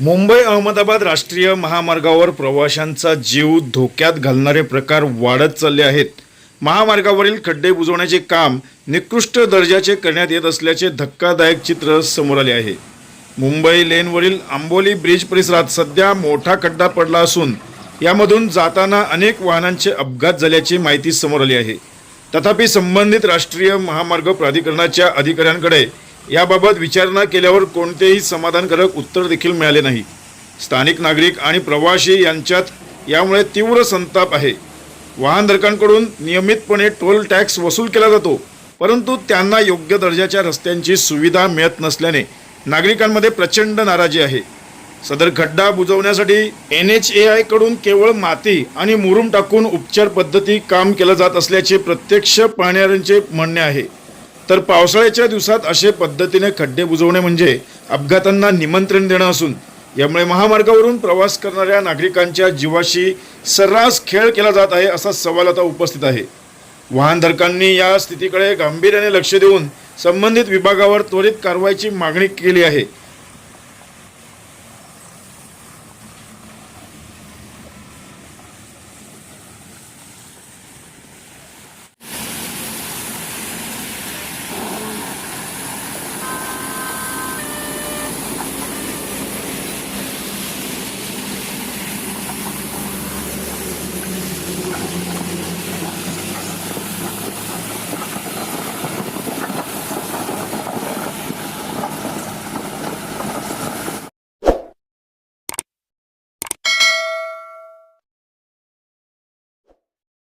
मुंबई अहमदाबाद राष्ट्रीय महामार्गावर प्रवाशांचा जीव धोक्यात घालणारे प्रकार वाढत चालले आहेत. महामार्गावरील खड्डे बुजवण्याचे काम निकृष्ट दर्जाचे करण्यात येत असल्याचे धक्कादायक चित्र समोर आले आहे. मुंबई लेनवरील आंबोली ब्रिज परिसरात सध्या मोठा खड्डा पडला असून यामधून जाताना अनेक वाहनांचे अपघात झाल्याची माहिती समोर आली आहे. तथापि संबंधित राष्ट्रीय महामार्ग प्राधिकरणाच्या अधिकाऱ्यांकडे याबाबत विचारणा केल्यावर कोणतेही समाधानकारक उत्तर देखील मिळाले नाही. स्थानिक नागरिक आणि प्रवासी यांच्यात यामुळे तीव्र संताप आहे. वाहनधारकांकडून नियमितपणे टोल टॅक्स वसूल केला जातो परंतु त्यांना योग्य दर्जाच्या रस्त्यांची सुविधा मिळत नसल्याने नागरिकांमध्ये प्रचंड नाराजी आहे. सदर खड्डा बुजवण्यासाठी एन एच ए आयकडून केवळ माती आणि मुरुम टाकून उपचार पद्धती काम केलं जात असल्याचे प्रत्यक्ष पाहणाऱ्यांचे म्हणणे आहे. तर पावसाळ्याच्या दिवसात असे पद्धतीने खड्डे बुजवणे म्हणजे अपघातांना निमंत्रण देणं असून यामुळे महामार्गावरून प्रवास करणाऱ्या नागरिकांच्या जीवाशी सर्रास खेळ केला जात आहे असा सवाल आता उपस्थित आहे. वाहनधारकांनी या स्थितीकडे गांभीर्याने लक्ष देऊन संबंधित विभागावर त्वरित कारवाईची मागणी केली आहे.